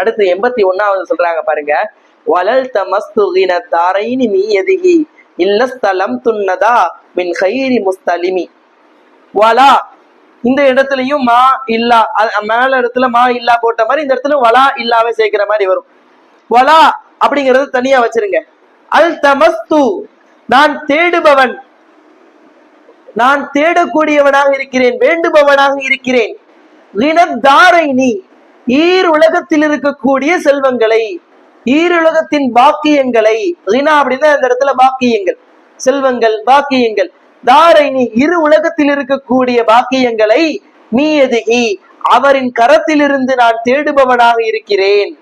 அடுத்து எண்பத்தி ஒன்னாவது சொல்றாங்க பாருங்க. வளல் தமஸ்துகின தாரைனி நீ எதிகி இல்லஸ்தலம் துன்னதா மின் ஹைரி முஸ்தலிமி. வலா. இந்த இடத்துலயும் மா இல்லா மேல இடத்துல மா இல்லா போட்ட மாதிரி இந்த இடத்துல வலா இல்லாவே சேர்க்கிற மாதிரி வரும். வலா அப்படிங்கறது தனியா வச்சிருங்க. அல் தமஸ்து. நான் தேடுபவன். நான் தேடக்கூடியவனாக இருக்கிறேன் வேண்டுபவனாக இருக்கிறேன். நீ ஈர் உலகத்தில் இருக்கக்கூடிய செல்வங்களை ஈருலகத்தின் பாக்கியங்களை ரினா அப்படின்னா இந்த இடத்துல பாக்கியங்கள் செல்வங்கள் பாக்கியங்கள். நீ இரு உலகத்தில் இருக்கக்கூடிய பாக்கியங்களை மீயதுகி அவரின் கரத்திலிருந்து நான் தேடுபவனாக இருக்கிறேன்.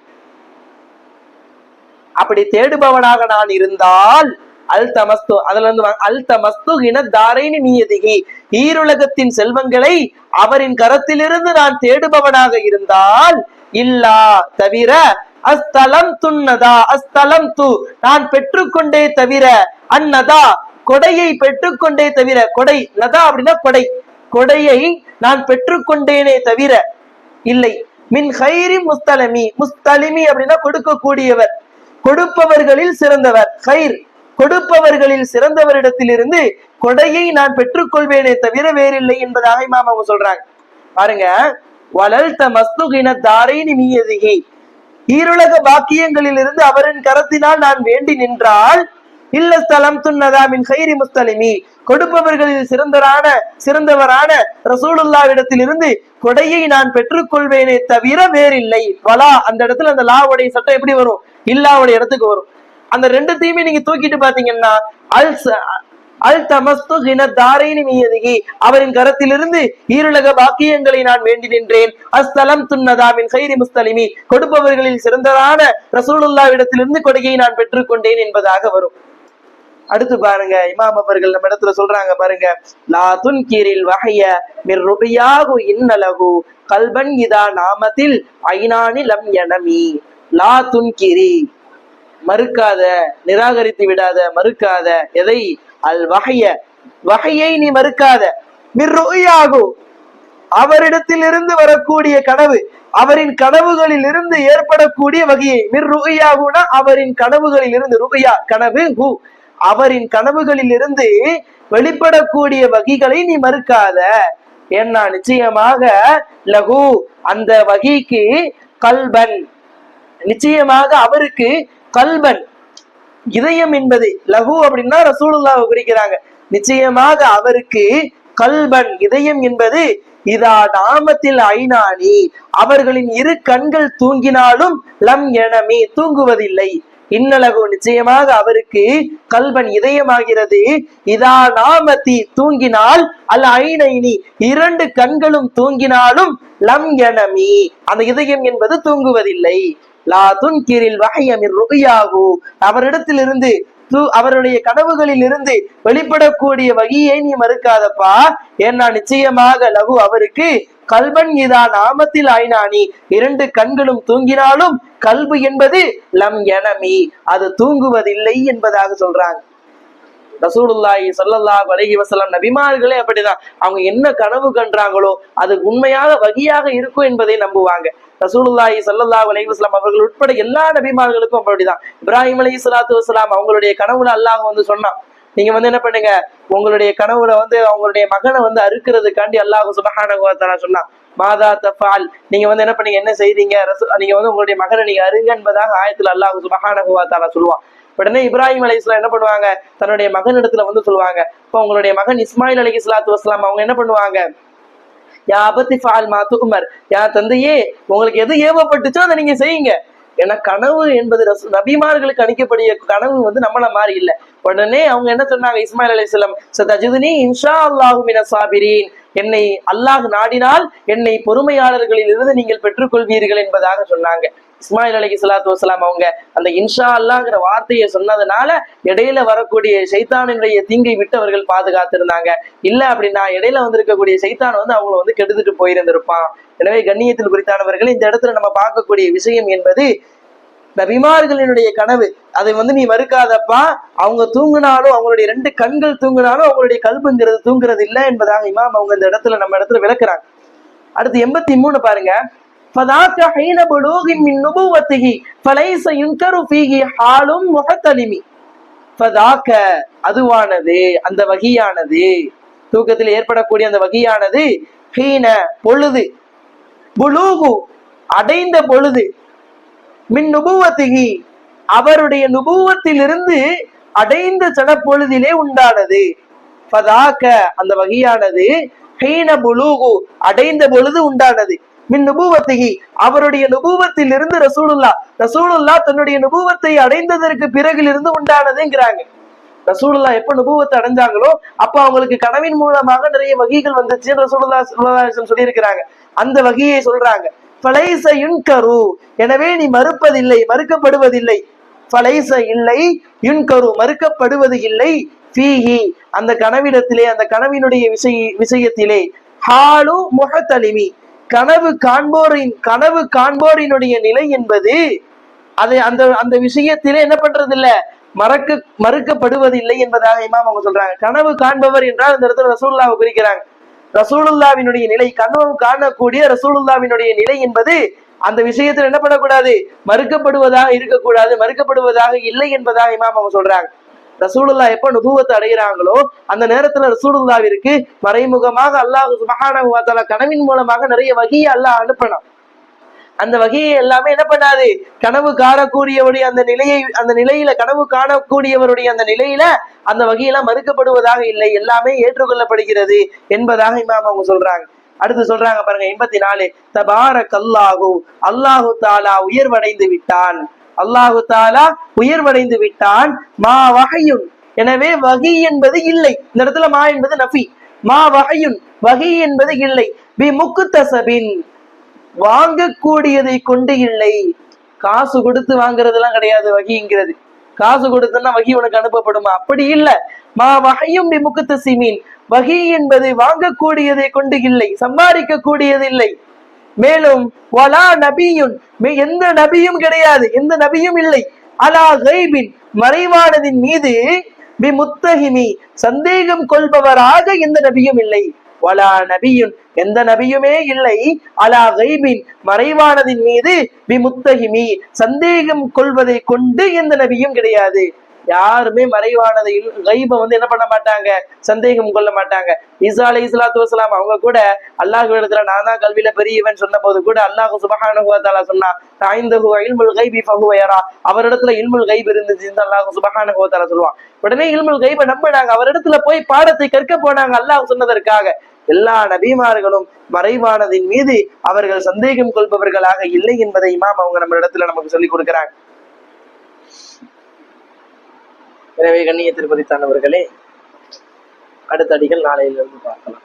அப்படி தேடுபவனாக நான் இருந்தால் அல் தமஸ்து அதுல இருந்து அல் தமஸ்து இன தாரைனி நீயதிகி. ஈருலகத்தின் செல்வங்களை அவரின் கரத்திலிருந்து நான் தேடுபவனாக இருந்தால் இல்லா தவிர அஸ்தலம் துன்னதா அஸ்தலம் து நான் பெற்றுக்கொண்டே தவிர அந்நதா கொடையை பெற்றுக்கொண்டே தவிர கொடை நதா அப்படின்னா கொடை. கொடையை நான் பெற்றுக்கொண்டேனே தவிர இல்லை. மின் ஹைரி முஸ்தலமி முஸ்தலிமி அப்படின்னா கொடுக்கக்கூடியவர். கொடுப்பவர்களில் சிறந்தவர். ஹைர் கொடுப்பவர்களில் சிறந்தவரிடத்திலிருந்து கொடையை நான் பெற்றுக்கொள்வேனே தவிர வேறில்லை என்பதாக இமாம் அவங்க சொல்றாங்க. பாருங்க வளர்த்த மஸ்துகின தாரை மீயதிகி. ஈருலக பாக்கியங்களிலிருந்து அவரின் கரத்தினால் நான் வேண்டி நின்றால் இல்ல ஸ்தலம் துன்னதா மின் ஹைரி முஸ்தலிமி. கொடுப்பவர்களில் சிறந்தரான சிறந்தவரான ரசூலுல்லாவிடத்திலிருந்து கொடையை நான் பெற்றுக்கொள்வேனே தவிர வேறில்லை. வலா அந்த இடத்துல அந்த லாவுடைய சட்டம் எப்படி வரும்? இல்லாவுடைய இடத்துக்கு வரும். அந்த ரெண்டுத்தையுமே நீங்க தூக்கிட்டு பாத்தீங்கன்னா அல் அல் தமஸ்து ஹின அவரின் கரத்திலிருந்து ஈருலக பாக்கியங்களை நான் வேண்டி நின்றேன். அஸ்தலம் துன்னதாமின் ஹைரி முஸ்தலிமி கொடுப்பவர்களில் சிறந்ததான ரசூலுல்லாவிடத்திலிருந்து கொடையை நான் பெற்றுக்கொண்டேன் என்பதாக வரும். அடுத்து பாருங்க இமாம் அவர்கள் நம்ம இடத்துல சொல்றாங்க பாருங்க லா துன்கிரில் வகைய மிர் ருபியாகு இன்னலகு கல்பன் இதா நாமத்தில் ஐநானி லம் எனமி. லா துன்கிரி. மறுக்காத நிராகரித்து விடாத மறுக்காத எதை? அல் வகைய வகையை நீ மறுக்காத. மிர் அவரிடத்தில் இருந்து வரக்கூடிய கனவு அவரின் கனவுகளில் இருந்து ஏற்படக்கூடிய வகையை. மிர் ருயாகுனா அவரின் கனவுகளில் இருந்து ருகையா கனவு ஹூ. அவரின் கனவுகளில் இருந்து வெளிப்படக்கூடிய வகைகளை நீ மறுக்காத. ஏன்னா நிச்சயமாக லகு அந்த வகைக்கு கல்வன் நிச்சயமாக அவருக்கு கல்பன். இதயம் என்பது லகு அப்படின்னா ரசூலுல்லாவை குறிக்கிறாங்க. நிச்சயமாக அவருக்கு கல்பன் இதயம் என்பது இதா நாமத்தில் ஐநானி. அவர்களின் இரு கண்கள் தூங்கினாலும் லம் எனமி தூங்குவதில்லை. இன்னலகு நிச்சயமாக அவருக்கு கல்வன் இதயமாகிறது. இதா நாமத்தி தூங்கினால் அல்ல ஐநைனி இரண்டு கண்களும் தூங்கினாலும் லம் எனமி. அந்த இதயம் என்பது தூங்குவதில்லை. லா துன்கிரில் வகையமிர் ருபியாகு அவரிடத்திலிருந்து அவருடைய கனவுகளில் இருந்து வெளிப்படக்கூடிய வகையை நீ மறுக்காதப்பா. ஏன்னா நிச்சயமாக லகு அவருக்கு கல்வன் இதா நாமத்தில் ஆயினானி. இரண்டு கண்களும் தூங்கினாலும் கல்பு என்பது லம் எனமி. அது தூங்குவதில்லை என்பதாக சொல்றாங்க. ரசூலுல்லாஹி ஸல்லல்லாஹு வலகி வஸல்லம் நபிமார்களே அப்படிதான். அவங்க என்ன கனவு கண்டாங்களோ அது உண்மையாக வகையாக இருக்கும் என்பதை நம்புவாங்க. ரசூலுல்லாஹி சல்லல்லா அலைஹி வஸ்லாம் அவர்கள் உட்பட எல்லா நபிமார்களுக்கும் அப்படிதான். இப்ராஹிம் அலி சலாத்து வஸ்லாம் அவங்களுடைய கனவுல அல்லாஹ் வந்து சொன்னான். நீங்க வந்து என்ன பண்ணுங்க? உங்களுடைய கனவுல வந்து அவங்களுடைய மகனை வந்து அறுக்கிறதுக்காண்டி அல்லாஹ் சுபஹான சொன்னான். மாதா தஃபால் நீங்க வந்து என்ன பண்ணீங்க? என்ன செய்றீங்க? நீங்க வந்து உங்களுடைய மகனை நீங்க அருங்க என்பதாக ஆயத்துல அல்லாஹ் சுபஹான சொல்லுவான். உடனே இப்ராஹிம் அலைஹிஸ்ஸலாம் என்ன பண்ணுவாங்க? தன்னுடைய மகனிடத்துல வந்து சொல்லுவாங்க. இப்போ உங்களுடைய மகன் இஸ்மாயில் அலி இஸ்லாத்து வஸ்லாம் அவங்க என்ன பண்ணுவாங்க? யா அபத்தி ஃபால் மாத்துகுமர் யா தந்தையே உங்களுக்கு எது ஏவப்பட்டுச்சோ அதை நீங்க செய்யுங்க. ஏன்னா கனவு என்பது ரசு நபிமார்களுக்கு அணிக்கப்படிய கனவு வந்து நம்மள மாதிரி இல்லை. உடனே அவங்க என்ன சொன்னாங்க? இஸ்மாயில் அலைஹிஸ்ஸலாம் சதஜுதுனி இன்ஷா அல்லாஹு சாபிரீன் என்னை அல்லாஹ் நாடினால் என்னை பொறுமையாளர்களில் இருந்து நீங்கள் பெற்றுக்கொள்வீர்கள் என்பதாக சொன்னாங்க. இஸ்மாயில் அலி சலாத்து வசலாம் அவங்க அந்த இன்ஷா அல்லாங்கிற வார்த்தையை சொன்னதுனால இடையில வரக்கூடிய சைத்தானினுடைய தீங்கை விட்டு அவர்கள் பாதுகாத்திருந்தாங்க. இல்ல அப்படின்னா இடையில வந்திருக்கக்கூடிய சைத்தான் வந்து அவங்கள வந்து கெடுத்துட்டு போயிருந்திருப்பான். எனவே கண்ணியத்தில் குறித்தானவர்கள் இந்த இடத்துல நம்ம பார்க்கக்கூடிய விஷயம் என்பது நபிமார்களினுடைய கனவு. அதை வந்து நீ மறுக்காதப்பா அவங்க தூங்குனாலும் அவங்களுடைய ரெண்டு கண்கள் தூங்குனாலும் அவங்களுடைய கல்புங்கிறது தூங்குறது இல்லை என்பதாக இமாம் அவங்க இந்த இடத்துல நம்ம இடத்துல விளக்குறாங்க. அடுத்து எண்பத்தி மூணு பாருங்க. فذاك حين بلوغ من نبوته فليس ينكر فيه حال محتلم فذاك அதுவானது அந்த வகியானது தூக்கத்தில் ஏற்படக்கூடிய அந்த வகியானது ஹீன பொழுது புலூகு அடைந்த பொழுது மின் நுபுவத்திகி அவருடைய நுபுவத்திலிருந்து அடைந்த சடப்பொழுதிலே உண்டானது ஃபதாக்க அந்த வகையானது ஹீன புலூகு அடைந்த பொழுது உண்டானது மின் நுபுவத்திகி அவருடைய நுபூவத்தில் இருந்து ரசூலுல்லா ரசூலுல்லா தன்னுடைய நுபூவத்தை அடைந்ததற்கு பிறகிலிருந்து உண்டானதுங்கிறாங்க. ரசூலுல்லா எப்ப நுபூவத்தை அடைஞ்சாங்களோ அப்ப அவங்களுக்கு கனவின் மூலமாக நிறைய வகைகள் வந்துச்சு ரசூலுல்லா ஸல்லல்லாஹு சொல்லியிருக்கிறாங்க. அந்த வகையை சொல்றாங்க. ஃபலைச எனவே நீ மறுப்பதில்லை மறுக்கப்படுவதில்லை. ஃபலைச இல்லை யுன்கரு மறுக்கப்படுவது இல்லை. ஃபீஹி அந்த கனவிடத்திலே அந்த கனவினுடைய விஷய விஷயத்திலே ஹாலு முகத்தலிமி கனவு காண்போரின் கனவு காண்போரினுடைய நிலை என்பது அது அந்த அந்த விஷயத்திலே என்ன பண்றது இல்ல மறக்க மறுக்கப்படுவதில்லை என்பதாக இமாம் அவங்க சொல்றாங்க. கனவு காண்பவர் என்றால் அந்த இடத்துல ரசூல்லாவை குறிக்கிறாங்க. ரசூலுல்லாவினுடைய நிலை கனவு காணக்கூடிய ரசூலுல்லாவினுடைய நிலை என்பது அந்த விஷயத்தில் என்ன பண்ணக்கூடாது? மறுக்கப்படுவதாக இருக்கக்கூடாது மறுக்கப்படுவதாக இல்லை என்பதாக இமாம் அவங்க சொல்றாங்க. ரசூலுல்லா எப்ப நுபுவத்தை அடைகிறாங்களோ அந்த நேரத்துல ரசூலுல்லாவிற்கு மறைமுகமாக அல்லாஹ் சுபஹானஹு கனவின் மூலமாக நிறைய வகையை அல்லாஹ் அனுப்பணும். அந்த வகையை எல்லாமே என்ன பண்ணாது? கனவு காணக்கூடியவருடைய அந்த நிலையை அந்த நிலையில கனவு காணக்கூடியவருடைய அந்த நிலையில அந்த வகையெல்லாம் மறுக்கப்படுவதாக இல்லை. எல்லாமே ஏற்றுக்கொள்ளப்படுகிறது என்பதாக இமாம் அவங்க சொல்றாங்க. அடுத்து சொல்றாங்க பாருங்க எண்பத்தி நாலு. தபார கல்லாகு அல்லாஹு தாலா உயர்வடைந்து விட்டான். அல்லாஹு தாலா உயர்வடைந்து விட்டான். மா வகையுன். எனவே வகை என்பது இல்லை. இந்த இடத்துல மா என்பது நஃபி. மா வகையுன். வகை என்பது இல்லை. பி முக்குத்தசபின். வாங்கக்கூடியதை கொண்டு இல்லை. காசு கொடுத்து வாங்குறதெல்லாம் கிடையாது வகிங்கிறது. காசு கொடுத்தனா வகி உனக்கு அனுப்பப்படுமா? அப்படி இல்ல. மா வகையும் விமுகத்த சிமீன் வகி என்பது வாங்கக்கூடியதை கொண்டு இல்லை. சம்பாதிக்க கூடியது இல்லை. மேலும் வலா நபியுன். எந்த நபியும் கிடையாது எந்த நபியும் இல்லை. அலா கைபின். மறைவானதின் மீது பி முத்தஹிமி. சந்தேகம் கொள்பவராக எந்த நபியும் இல்லை. வலா நபியுன். எந்த நபியுமே இல்லை. அலா கைபின். மறைவானதின் மீது பி முத்தஹிமி. சந்தேகம் கொள்வதை கொண்டு எந்த நபியும் கிடையாது. யாருமே மறைவானதை கைப வந்து என்ன பண்ண மாட்டாங்க? சந்தேகம் கொள்ள மாட்டாங்க. ஈசா அலி இஸ்லாத்து வசலாம் அவங்க கூட அல்லாஹ் இடத்துல நான் தான் கல்வியில பெரியவன் சொன்ன போது கூட அல்லாஹ் சுபஹானஹு சொன்னா தாய்ந்தஹு இல்முல் கைபி ஃபஹுவ அவரிடத்துல இல்முல் கைப் இருந்துச்சுன்னு அல்லாஹ் சுபஹானஹு சொல்லுவான். உடனே இல்முல் கைப நம்பினாங்க. அவரிடத்துல போய் பாடத்தை கற்க போனாங்க அல்லாஹ் சொன்னதற்காக. எல்லா நபிமார்களும் மறைவானதின் மீது அவர்கள் சந்தேகம் கொள்பவர்களாக இல்லை என்பதை இமாம் அவங்க நம்ம இடத்துல நமக்கு சொல்லிக் கொடுக்கிறாங்க. எனவே கண்ணியத்திற்கு குறித்தானவர்களே அடுத்த அடிகள் நாளையிலிருந்து பார்க்கலாம்.